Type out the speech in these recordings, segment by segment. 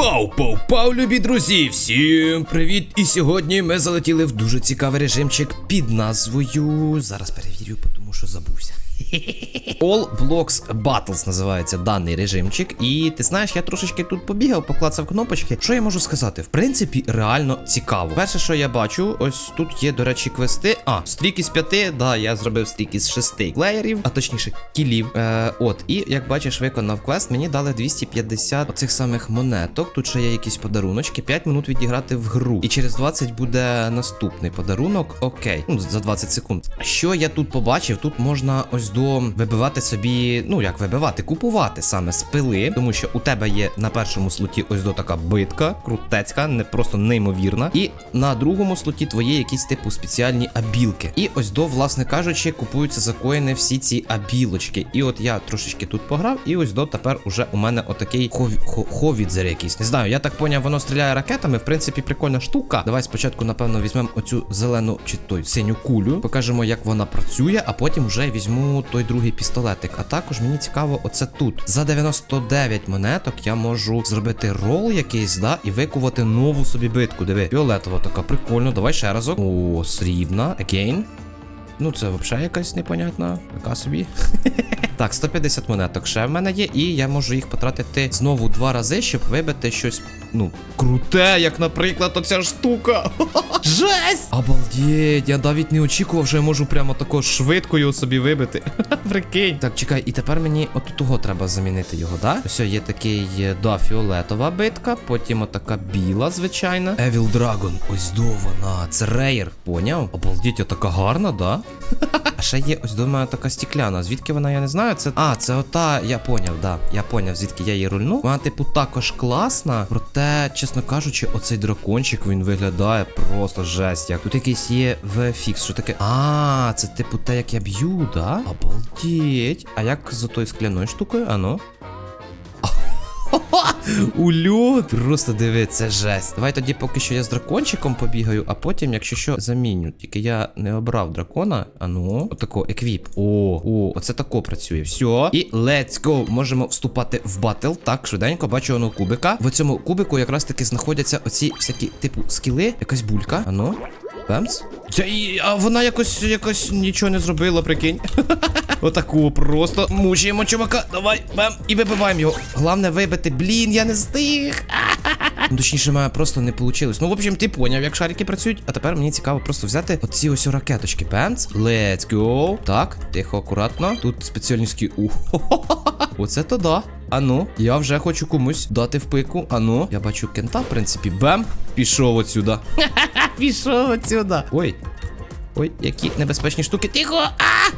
Пау, пау, пау, любі друзі! Всім привіт! І сьогодні ми залетіли в дуже цікавий режимчик під назвою. Зараз перевірю, тому що забувся. All Blocks Battles називається даний режимчик. І ти знаєш, я трошечки тут побігав, поклацав кнопочки. Що я можу сказати? В принципі, реально цікаво. Перше, що я бачу, ось тут є, до речі, квести. А, стрік із п'яти, да, я зробив стрік із шести плеєрів, а точніше, кілів. Е, от, і як бачиш, виконав квест, мені дали 250 оцих самих монеток. Тут ще є якісь подаруночки. 5 минут відіграти в гру. І через 20 буде наступний подарунок. Окей, ну за 20 секунд. Що я тут побачив? Тут можна ось до вибивати собі, ну як вибивати, купувати саме з пили, тому що у тебе є на першому слоті ось до така битка, крутецька, не просто неймовірна. І на другому слоті твої якісь типу спеціальні абілки. І ось до, власне кажучи, купуються за коїни всі ці абілочки. І от я трошечки тут пограв, і ось до тепер уже у мене отакий хов... хо- ховідзер якийсь. Не знаю, я так поняв, воно стріляє ракетами. В принципі, прикольна штука. Давай спочатку, напевно, візьмемо оцю зелену чи той синю кулю, покажемо, як вона працює, а потім вже візьму той другий пістолетик. А також мені цікаво, оце тут. За 99 монеток я можу зробити рол якийсь, да, і викувати нову собі битку. Диви, фіолетова така, прикольно. Давай ще разок. О, срібна. Again. Ну, це взагалі якась непонятна, така собі. Так, 150 монеток ще в мене є, і я можу їх потратити знову два рази, щоб вибити щось, ну, круте, як, наприклад, оця штука. Жесть! Обалдеть, я навіть не очікував, що я можу прямо тако швидко його собі вибити. Прикинь. Так, чекай, і тепер мені от того треба замінити його, да? Ось є такий, е, да, фіолетова битка, потім отака біла, звичайна. Evil Dragon, ось до вона. Це рейер, поняв? Обалдеть, така гарна, да? А ще є ось мене така стікляна. Звідки вона, я не знаю. Це. А, це ота. Я поняв, да. Я поняв, звідки я її рульну. Вона, типу, також класна. Проте, чесно кажучи, оцей дракончик він виглядає просто жесть. Як тут якийсь є VFX. Що таке? А, це типу те, як я б'ю, да? Обалдеть. А як з отою скляною штукою? Ано? Ульот! Просто диви, це жесть. Давай тоді поки що я з дракончиком побігаю, а потім, якщо що, заміню. Тільки я не обрав дракона. А ну, отако, еквіп. О, о, оце тако працює. Все. І let's go. Можемо вступати в батл. Так, швиденько, бачу воно кубика. В цьому кубику якраз таки знаходяться оці всякі, типу, скіли. Якась булька. А ну. Бемс? Та а вона якось якось нічого не зробила, прикинь. Отаку просто мучаємо чувака. Давай, бем, і вибиваємо його. Головне вибити. Блін, я не встиг. Ну, Точніше, мене просто не вийшло. Ну, в общем, ти поняв, як шарики працюють. А тепер мені цікаво просто взяти оці ось ракеточки. Бемц. Let's go. Так, тихо, акуратно. Тут спеціальність у. Оце то да. Ану, я вже хочу комусь дати в пику. Ану, я бачу кента, в принципі. Бем! Пішов отсюда. Пішов отсюда. Ой. Ой, які небезпечні штуки. Тихо!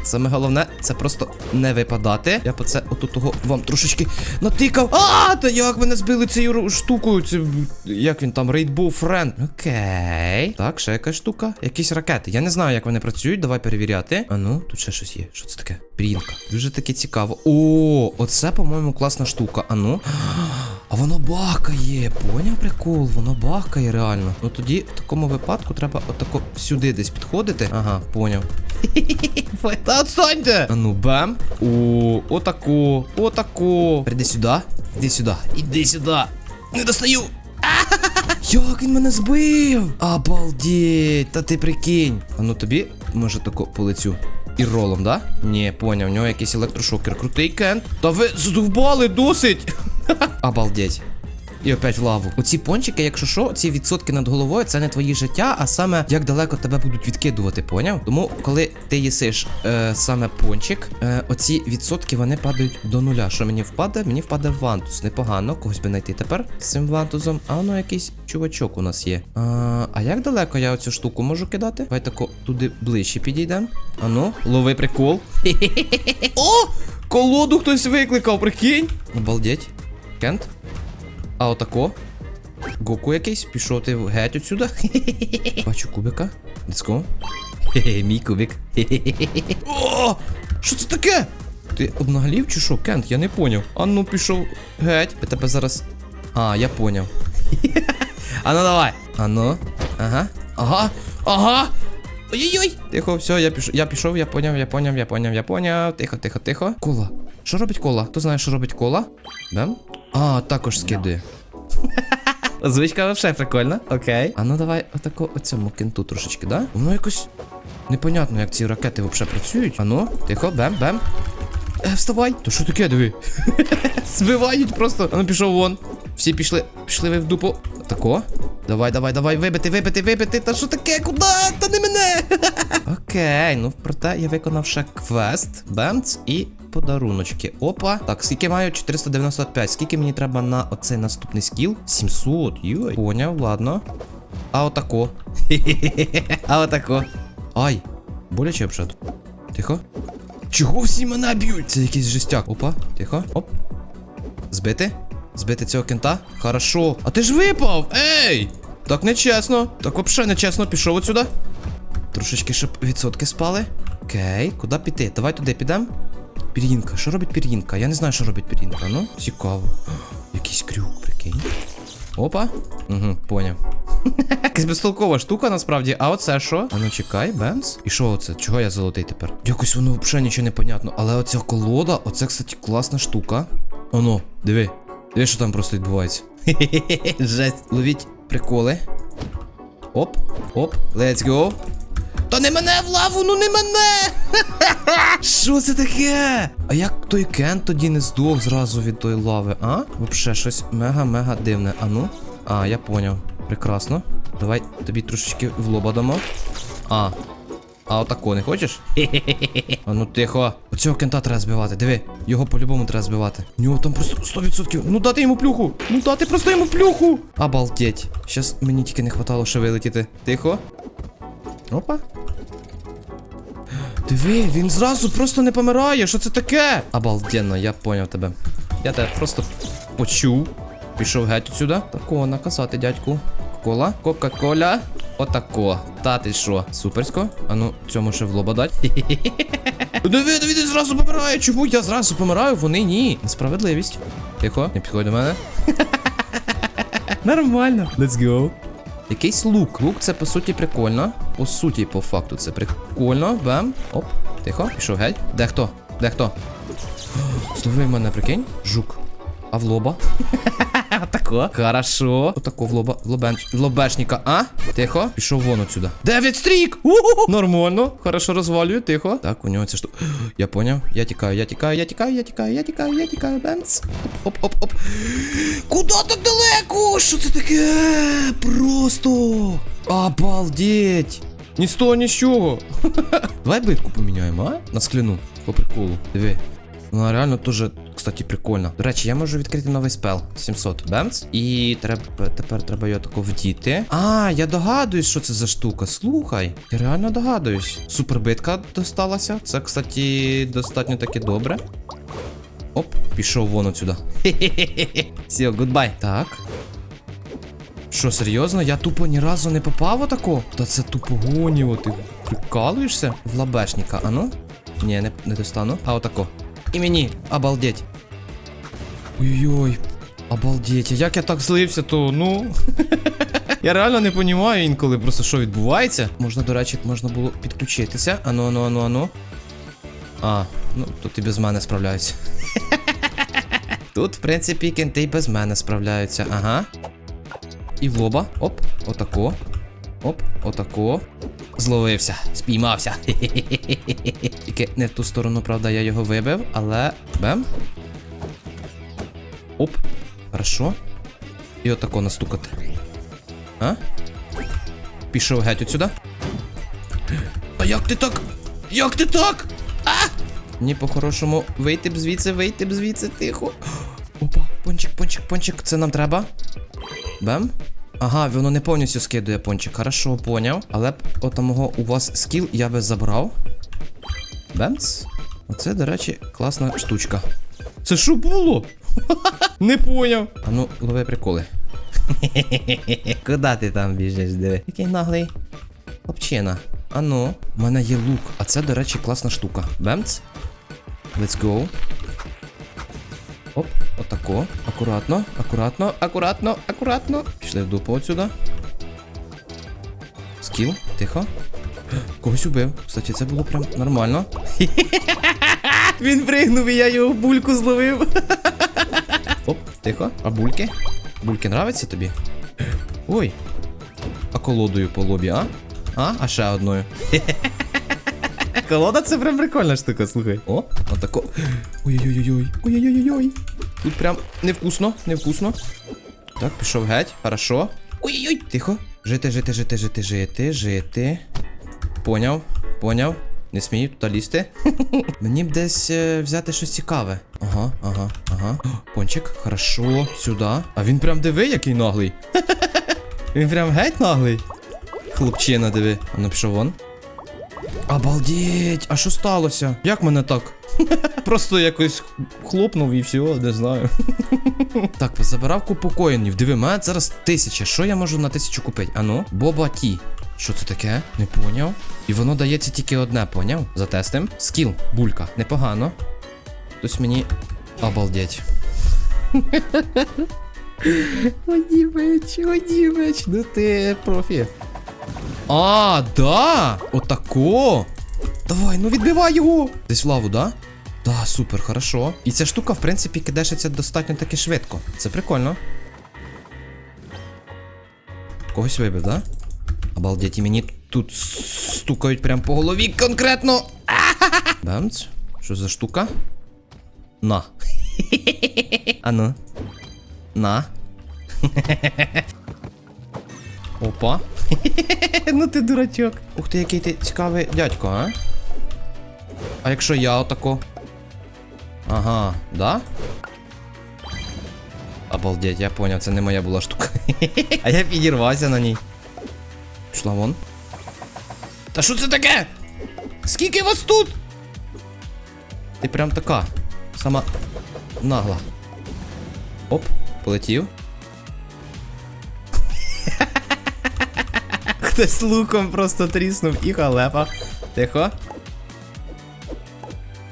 Саме головне, це просто не випадати. Я по це отут того вам трошечки натикав. А, та як мене збили цією штукою? Це як він там Rainbow Friend. Окей. Так, ще якась штука. Якісь ракети. Я не знаю, як вони працюють. Давай перевіряти. А ну, тут ще щось є. Що це таке? Брінка. Дуже таке цікаво. О, оце, по-моєму, класна штука. А ну. А воно бахкає, поняв прикол? Воно бахкає реально. Ну тоді в такому випадку треба отако сюди десь підходити. Ага, поняв. Та отстаньте! А ну бем. О, отако, отако. Приди сюди. Іди сюди. Іди сюди. Не достаю. Як він мене збив? Обалдеть, та ти прикинь. А ну тобі, може, тако по лицю. І ролом, да? Ні, поняв, в нього якийсь електрошокер. Крутий кент. Та ви задовбали досить. Обалдеть. І опять в лаву. Оці пончики, якщо що, ці відсотки над головою, це не твої життя, а саме як далеко тебе будуть відкидувати, поняв? Тому, коли ти їсиш е, саме пончик, е, оці відсотки вони падають до нуля. Що мені впаде? Мені впаде вантус. Непогано, когось би знайти тепер з цим вантузом. А воно якийсь чувачок у нас є. А, а як далеко я оцю штуку можу кидати? Давай тако туди ближче підійдемо. Ану, лови прикол. О! Колоду хтось викликав, прикинь. Обалдеть. Кент. А отако. Гоку якийсь, пішов ти геть отсюда. Бачу кубика. Let's go. Хе-хе, мій кубик. О! Що це таке? Ти обнаглів чи що, Кент? Я не поняв. А ну пішов геть. Я тебе зараз. А, я поняв. А ну давай. А ну. Ага. Ага. Ага. Ой-ой-ой. Тихо, все, я пішов, я пішов, я поняв, я поняв, я поняв, я поняв. Тихо, тихо, тихо. Кола. Що робить кола? Хто знає, що робить кола? Бем? А, також скидує. Озвучка вообще прикольна. Окей. А ну давай отако оцьому кенту трошечки, да? Воно якось непонятно, як ці ракети взагалі працюють. А ну, тихо, бем, бем. Е, вставай. То що таке, диви? Збивають просто. А ну пішов вон. Всі пішли, пішли ви в дупу. Тако. Давай, давай, давай, вибити, вибити, вибити. Та що таке? Куди? Та не мене. Окей, ну проте я виконав ще квест, бемц і подаруночки. Опа. Так, скільки маю? 495. Скільки мені треба на оцей наступний скіл? 700. Йой. Поняв, ладно. А отако. А отако. Ай. Боляче взагалі. Тихо. Чого всі мене б'ють? Це якийсь жестяк. Опа, тихо. Оп. Збити? Збити цього кента? Хорошо. А ти ж випав! Ей! Так нечесно. Так взагалі нечесно. Пішов отсюда. Трошечки, щоб відсотки спали. Окей, куди піти? Давай туди підемо. Пір'їнка. Що робить пір'їнка? Я не знаю, що робить пір'їнка. Ну, цікаво. Якийсь крюк, прикинь. Опа. Угу, поняв. Якась безтолкова штука насправді. А оце що? А ну чекай, бемс. І що оце? Чого я золотий тепер? Якось воно взагалі нічого не понятно. Але оця колода, оце, кстати, класна штука. Оно, диви. Диви, що там просто відбувається. Жесть. Ловіть приколи. Оп, оп, let's go. Та не мене в лаву, ну не мене! Що це таке? А як той Кен тоді не здох зразу від тої лави, а? Вообще щось мега-мега дивне. А ну? А, я поняв. Прекрасно. Давай тобі трошечки в лоба дамо. А. А отако не хочеш? А ну тихо. Оцього кента треба збивати. Диви, його по-любому треба збивати. У нього там просто 100%. Ну дати йому плюху. Ну дати просто йому плюху. Обалдеть. Щас мені тільки не хватало ще вилетіти. Тихо. Опа. Диви, він зразу просто не помирає. Що це таке? Обалденно, я поняв тебе. Я тебе просто почув. Пішов геть отсюда. Тако, наказати, дядьку. Кола, Кока-Кола. Отако. Та ти що? Суперсько. А ну, цьому ще в лоба дать. Диви, диви, ти зразу помирає. Чому я зразу помираю? Вони ні. Несправедливість. Тихо, не підходь до мене. Нормально. Let's go. Якийсь лук. Лук це по суті прикольно. По суті, по факту, це прикольно. Бем. Оп. Тихо. Пішов геть. Де хто? Де хто? Словив мене, прикинь. Жук. А в лоба? Тако. Хорошо. Отако в лоба. В лобен... лобешника. А? Тихо. Пішов вон отсюда. Дев'ять стрік! Нормально. Хорошо розвалюю. Тихо. Так, у нього ця штука. Я поняв. Я тікаю, я тікаю, я тікаю, я тікаю, я тікаю, я тікаю. Бенц. Оп, оп, оп. Куда так далеко? Що це таке? Просто. Обалдеть. Ні з того, ні з чого. Давай битку поміняємо, а? На скляну. По приколу. Диви. Вона реально дуже, кстати, прикольна. До речі, я можу відкрити новий спел 700 бемц. І треба тепер треба його тако вдіти. А, я догадуюсь, що це за штука. Слухай. Я реально догадуюсь. Супербитка досталася. Це, кстати, достатньо таки добре. Оп, пішов вон отсюда. Хе-хе-хе. Все, гудбай. Так. Що, серйозно? Я тупо ні разу не попав отако? Та це тупо гоніво, ти прикалуєшся? В лабешника, а ну? Ні, не, не достану. А отако. І мені, обалдеть. Ой-ой, обалдеть. Як я так злився, то ну. Я реально не розумію інколи просто що відбувається. Можна, до речі, можна було підключитися. Ану, ану, ану, ану. А, ну тут і без мене справляються. Тут, в принципі, кенти без мене справляються. Ага. І в лоба. Оп, отако. Оп, отако. Зловився, спіймався. Тільки не в ту сторону, правда, я його вибив, але. Бем. Оп. Хорошо. І отако настукати. А? Пішов геть отсюда. А як ти так? Як ти так? А! Ні, по-хорошому, вийти б звідси, вийти б звідси, тихо. Опа, пончик, пончик, пончик, це нам треба. Бем. Ага, воно не повністю скидує пончик. Хорошо, поняв. Але б отамого у вас скіл я би забрав. Бемц. Оце, до речі, класна штучка. Це що було? Не поняв. А ну, лови приколи. Куда ти там біжиш, диви? Який наглий. Хлопчина. А ну, у мене є лук. А це, до речі, класна штука. Бемц. Let's go. Оп, отако. Акуратно, акуратно, акуратно, акуратно. Пішли в дупу отсюда. Скіл, тихо. Когось убив. Кстати, це було прям нормально. Він пригнув і я його бульку зловив. Оп, тихо. А бульки? Бульки нравиться тобі? Ой. А колодою по лобі, а? А? А ще одною. Колода це прям прикольна штука, слухай. О, отако. Ой-ой-ой-ой. Ой-ой-ой-ой. Тут прям невкусно, невкусно. Так, пішов геть, хорошо. Ой-ой-ой, тихо. Жити, жити, жити, жити, жити, жити. Поняв, поняв. Не смію туди лізти. Мені б десь е, взяти щось цікаве. Ага, ага, ага. Пончик, хорошо, сюди. А він прям диви, який наглий. Він прям геть наглий. Хлопчина, диви. А ну пішов вон. Обалдеть, а що сталося? Як мене так? Просто якось хлопнув і все, не знаю. так, позабирав купу коїнів. Диви, мене зараз тисяча. Що я можу на тисячу купити? Ану, Боба Ті. Що це таке? Не поняв. І воно дається тільки одне, поняв? Затестим. Скіл, булька. Непогано. Хтось мені. Обалдеть. Одімеч, одімеч, ну ти профі. А, да! Отако. Давай, ну відбивай його. Десь в лаву, да? Да, супер, хорошо. І ця штука, в принципі, кидешиться достатньо таки швидко. Це прикольно. Когось вибив, да? Обалдеть, і мені тут стукають прям по голові конкретно. Бамц. Що за штука? На. Ану. На. Опа. ну ти дурачок. Ух ти, який ти цікавий дядько, а? А якщо я отако? Ага, да? Обалдеть, я поняв, це не моя була штука. а я підірвався на ній. Пішла вон. Та що це таке? Скільки вас тут? Ти прям така. Сама нагла. Оп, полетів. Хтось луком просто тріснув і халепа. Тихо.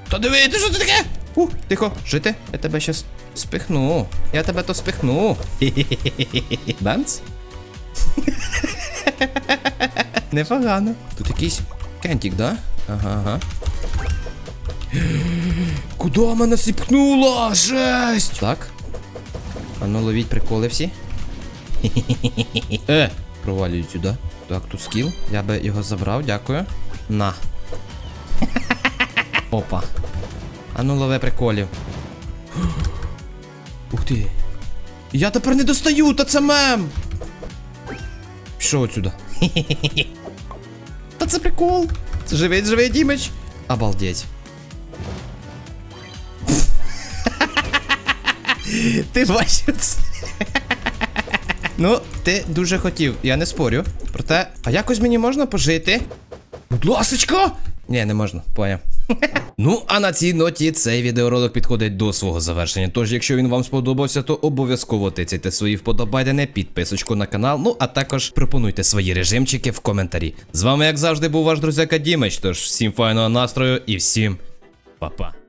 Та диви, ти що це таке? У, тихо, жити. Я тебе щас спихну. Я тебе то спихну. Бенц? Непогано. Тут якийсь кентік, да? Ага, ага. Куда мене сипхнула? Жесть! Так. А ну ловіть приколи всі. Е! Провалюють сюди. Так, тут скіл. Я би його забрав, дякую. На. Опа. А ну лове приколів. Ух ти. Я тепер не достаю, та це мем! Пішов отсюда. Та це прикол. Це живий, живий Дімич. Обалдеть. Ти бачив? Ну, ти дуже хотів, я не спорю. Проте, а якось мені можна пожити? Будь ласочка! Ні, не можна, поняв. ну, а на цій ноті цей відеоролик підходить до свого завершення. Тож, якщо він вам сподобався, то обов'язково тицяйте свої вподобайдени, підписочку на канал. Ну, а також пропонуйте свої режимчики в коментарі. З вами, як завжди, був ваш друзяка Дімич. Тож всім файного настрою і всім па-па.